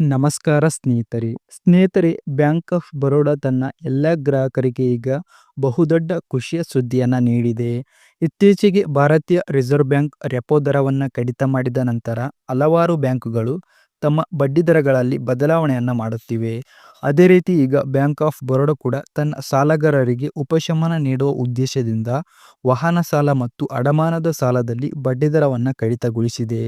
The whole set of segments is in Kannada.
ನಮಸ್ಕಾರ ಸ್ನೇಹಿತರೆ. ಸ್ನೇಹಿತರೆ ಬ್ಯಾಂಕ್ ಆಫ್ ಬರೋಡಾ ತನ್ನ ಎಲ್ಲ ಗ್ರಾಹಕರಿಗೆ ಈಗ ಬಹುದೊಡ್ಡ ಖುಷಿಯ ಸುದ್ದಿಯನ್ನು ನೀಡಿದೆ. ಇತ್ತೀಚೆಗೆ ಭಾರತೀಯ ರಿಸರ್ವ್ ಬ್ಯಾಂಕ್ ರೆಪೋ ದರವನ್ನು ಕಡಿತ ಮಾಡಿದ ನಂತರ ಹಲವಾರು ಬ್ಯಾಂಕುಗಳು ತಮ್ಮ ಬಡ್ಡಿದರಗಳಲ್ಲಿ ಬದಲಾವಣೆಯನ್ನು ಮಾಡುತ್ತಿವೆ. ಅದೇ ರೀತಿ ಈಗ ಬ್ಯಾಂಕ್ ಆಫ್ ಬರೋಡಾ ಕೂಡ ತನ್ನ ಸಾಲಗಾರರಿಗೆ ಉಪಶಮನ ನೀಡುವ ಉದ್ದೇಶದಿಂದ ವಾಹನ ಸಾಲ ಮತ್ತು ಅಡಮಾನದ ಸಾಲದಲ್ಲಿ ಬಡ್ಡಿದರವನ್ನು ಕಡಿತಗೊಳಿಸಿದೆ.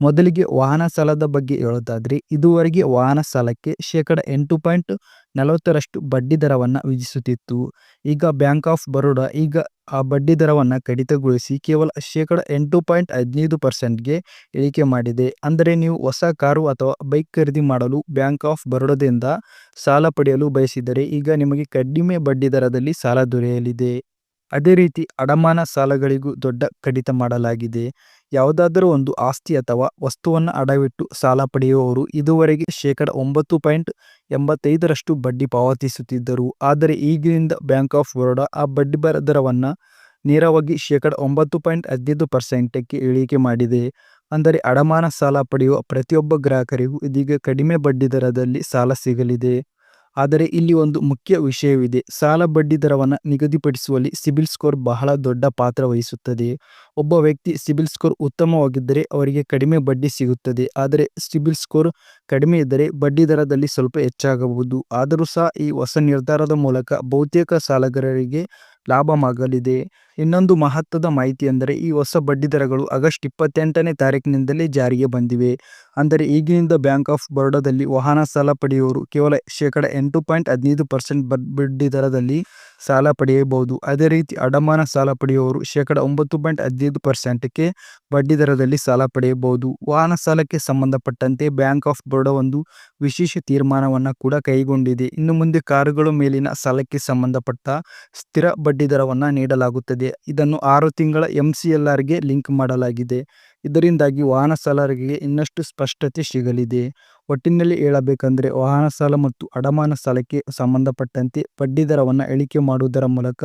ಮೊದಲಿಗೆ ವಾಹನ ಸಾಲದ ಬಗ್ಗೆ ಹೇಳೋದಾದ್ರೆ, ಇದುವರೆಗೆ ವಾಹನ ಸಾಲಕ್ಕೆ ಶೇಕಡ ಎಂಟು ಪಾಯಿಂಟ್ ನಲವತ್ತರಷ್ಟು ಬಡ್ಡಿ ದರವನ್ನು ವಿಧಿಸುತ್ತಿತ್ತು. ಈಗ ಬ್ಯಾಂಕ್ ಆಫ್ ಬರೋಡಾ ಈಗ ಆ ಬಡ್ಡಿ ದರವನ್ನು ಕಡಿತಗೊಳಿಸಿ ಕೇವಲ ಶೇಕಡ ಎಂಟು ಪಾಯಿಂಟ್ ಹದಿನೈದು ಪರ್ಸೆಂಟ್ಗೆ ಇಳಿಕೆ ಮಾಡಿದೆ. ಅಂದರೆ ನೀವು ಹೊಸ ಕಾರು ಅಥವಾ ಬೈಕ್ ಖರೀದಿ ಮಾಡಲು ಬ್ಯಾಂಕ್ ಆಫ್ ಬರೋಡಾದಿಂದ ಸಾಲ ಪಡೆಯಲು ಬಯಸಿದರೆ ಈಗ ನಿಮಗೆ ಕಡಿಮೆ ಬಡ್ಡಿ ದರದಲ್ಲಿ ಸಾಲ ದೊರೆಯಲಿದೆ. ಅದೇ ರೀತಿ ಅಡಮಾನ ಸಾಲಗಳಿಗೂ ದೊಡ್ಡ ಕಡಿತ ಮಾಡಲಾಗಿದೆ. ಯಾವುದಾದರೂ ಒಂದು ಆಸ್ತಿ ಅಥವಾ ವಸ್ತುವನ್ನು ಅಡವಿಟ್ಟು ಸಾಲ ಪಡೆಯುವವರು ಇದುವರೆಗೆ ಶೇಕಡ ಒಂಬತ್ತು ಪಾಯಿಂಟ್ ಎಂಬತ್ತೈದರಷ್ಟು ಬಡ್ಡಿ ಪಾವತಿಸುತ್ತಿದ್ದರು. ಆದರೆ ಈಗಿನಿಂದ ಬ್ಯಾಂಕ್ ಆಫ್ ಬರೋಡಾ ಆ ಬಡ್ಡಿ ದರವನ್ನು ನೇರವಾಗಿ ಶೇಕಡ ಒಂಬತ್ತು ಪಾಯಿಂಟ್ ಹದಿನೈದು ಪರ್ಸೆಂಟಕ್ಕೆ ಇಳಿಕೆ ಮಾಡಿದೆ. ಅಂದರೆ ಅಡಮಾನ ಸಾಲ ಪಡೆಯುವ ಪ್ರತಿಯೊಬ್ಬ ಗ್ರಾಹಕರಿಗೂ ಇದೀಗ ಕಡಿಮೆ ಬಡ್ಡಿ ದರದಲ್ಲಿ ಸಾಲ ಸಿಗಲಿದೆ. ಆದರೆ ಇಲ್ಲಿ ಒಂದು ಮುಖ್ಯ ವಿಷಯವಿದೆ. ಸಾಲ ಬಡ್ಡಿ ದರವನ್ನು ನಿಗದಿಪಡಿಸುವಲ್ಲಿ ಸಿಬಿಲ್ ಸ್ಕೋರ್ ಬಹಳ ದೊಡ್ಡ ಪಾತ್ರ ವಹಿಸುತ್ತದೆ. ಒಬ್ಬ ವ್ಯಕ್ತಿ ಸಿಬಿಲ್ ಸ್ಕೋರ್ ಉತ್ತಮವಾಗಿದ್ದರೆ ಅವರಿಗೆ ಕಡಿಮೆ ಬಡ್ಡಿ ಸಿಗುತ್ತದೆ. ಆದರೆ ಸಿಬಿಲ್ ಸ್ಕೋರ್ ಕಡಿಮೆ ಇದ್ದರೆ ಬಡ್ಡಿ ದರದಲ್ಲಿ ಸ್ವಲ್ಪ ಹೆಚ್ಚಾಗಬಹುದು. ಆದರೂ ಸಹ ಈ ಹೊಸ ನಿರ್ಧಾರದ ಮೂಲಕ ಬಹುತೇಕ ಸಾಲಗಾರರಿಗೆ ಲಾಭವಾಗಲಿದೆ. ಇನ್ನೊಂದು ಮಹತ್ವದ ಮಾಹಿತಿ ಎಂದರೆ ಈ ಹೊಸ ಬಡ್ಡಿದರಗಳು ಆಗಸ್ಟ್ ಇಪ್ಪತ್ತೆಂಟನೇ ತಾರೀಕಿನಿಂದಲೇ ಜಾರಿಗೆ ಬಂದಿವೆ. ಅಂದರೆ ಈಗಿನಿಂದ ಬ್ಯಾಂಕ್ ಆಫ್ ಬರೋಡಾದಲ್ಲಿ ವಾಹನ ಸಾಲ ಪಡೆಯುವವರು ಕೇವಲ ಶೇಕಡ ಎಂಟು ಪಾಯಿಂಟ್ ಹದಿನೈದು ಪರ್ಸೆಂಟ್ ಬಡ್ಡಿ ದರದಲ್ಲಿ ಸಾಲ ಪಡೆಯಬಹುದು. ಅದೇ ರೀತಿ ಅಡಮಾನ ಸಾಲ ಪಡೆಯುವವರು ಶೇಕಡ ಒಂಬತ್ತು ಪಾಯಿಂಟ್ ಹದಿನೈದು ಪರ್ಸೆಂಟ್ಗೆ ಬಡ್ಡಿ ದರದಲ್ಲಿ ಸಾಲ ಪಡೆಯಬಹುದು. ವಾಹನ ಸಾಲಕ್ಕೆ ಸಂಬಂಧಪಟ್ಟಂತೆ ಬ್ಯಾಂಕ್ ಆಫ್ ಬರೋಡಾ ಒಂದು ವಿಶೇಷ ತೀರ್ಮಾನವನ್ನು ಕೂಡ ಕೈಗೊಂಡಿದೆ. ಇನ್ನು ಮುಂದೆ ಕಾರುಗಳ ಮೇಲಿನ ಸಾಲಕ್ಕೆ ಸಂಬಂಧಪಟ್ಟ ಸ್ಥಿರ ಬಡ್ಡಿ ದರವನ್ನು ನೀಡಲಾಗುತ್ತದೆ. ಇದನ್ನು ಆರು ತಿಂಗಳ ಎಂ ಸಿ ಎಲ್ ಆರ್ಗೆ ಲಿಂಕ್ ಮಾಡಲಾಗಿದೆ. ಇದರಿಂದಾಗಿ ವಾಹನ ಸಾಲರಿಗೆ ಇನ್ನಷ್ಟು ಸ್ಪಷ್ಟತೆ ಸಿಗಲಿದೆ. ಒಟ್ಟಿನಲ್ಲಿ ಹೇಳಬೇಕೆಂದರೆ ವಾಹನ ಸಾಲ ಮತ್ತು ಅಡಮಾನ ಸಾಲಕ್ಕೆ ಸಂಬಂಧಪಟ್ಟಂತೆ ಬಡ್ಡಿ ದರವನ್ನು ಇಳಿಕೆ ಮಾಡುವುದರ ಮೂಲಕ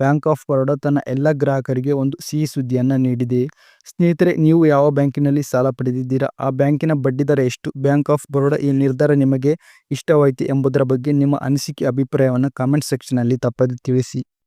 ಬ್ಯಾಂಕ್ ಆಫ್ ಬರೋಡಾ ತನ್ನ ಎಲ್ಲ ಗ್ರಾಹಕರಿಗೆ ಒಂದು ಸಿಹಿ ಸುದ್ದಿಯನ್ನು ನೀಡಿದೆ. ಸ್ನೇಹಿತರೆ, ನೀವು ಯಾವ ಬ್ಯಾಂಕಿನಲ್ಲಿ ಸಾಲ ಪಡೆದಿದ್ದೀರಾ? ಆ ಬ್ಯಾಂಕಿನ ಬಡ್ಡಿ ದರ ಎಷ್ಟು? ಬ್ಯಾಂಕ್ ಆಫ್ ಬರೋಡ ಈ ನಿರ್ಧಾರ ನಿಮಗೆ ಇಷ್ಟವಾಯಿತು ಎಂಬುದರ ಬಗ್ಗೆ ನಿಮ್ಮ ಅನಿಸಿಕೆ, ಅಭಿಪ್ರಾಯವನ್ನು ಕಾಮೆಂಟ್ ಸೆಕ್ಷನಲ್ಲಿ ತಪ್ಪದೆ ತಿಳಿಸಿ.